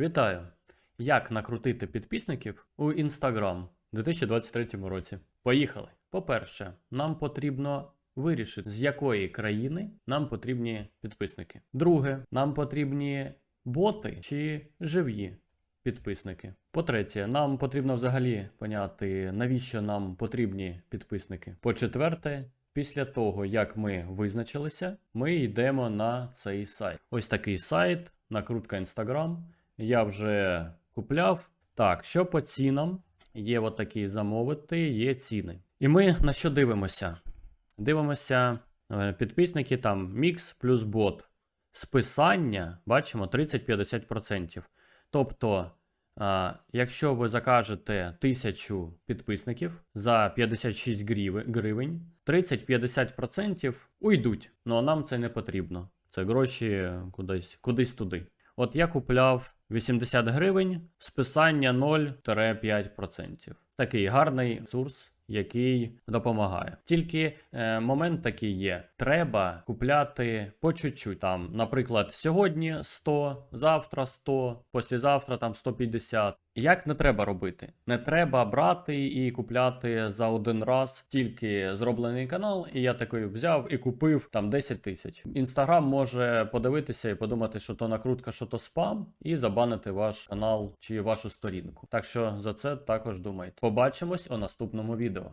Вітаю! Як накрутити підписників у Instagram у 2023 році? Поїхали! По-перше, нам потрібно вирішити, з якої країни нам потрібні підписники. Друге, нам потрібні боти чи живі підписники. По-третє, нам потрібно взагалі поняти, навіщо нам потрібні підписники. По-четверте, після того, як ми визначилися, ми йдемо на цей сайт. Ось такий сайт, накрутка Instagram. Я вже купляв. Так, що по цінам? Є от такі замовити, є ціни. І ми на що дивимося? Дивимося е, підписники там мікс плюс бот. Списання, бачимо, 30-50%. Тобто, а, якщо ви закажете 1000 підписників за 56 гривень, гривень 30-50% уйдуть. Ну а нам це не потрібно. Це гроші кудись, кудись туди. От я купляв 80 гривень, списання 0-5%. Такий гарний ресурс, який допомагає. Тільки е, момент такий є: треба купляти по чуть-чуть. Там, наприклад, сьогодні 100, завтра 100, післязавтра там 150. Як не треба робити? Не треба брати і купляти за один раз тільки зроблений канал, і я такий взяв і купив там 10 тисяч. Інстаграм може подивитися і подумати, що то накрутка, що то спам, і забанити ваш канал чи вашу сторінку. Так що за це також думайте. Побачимось у наступному відео.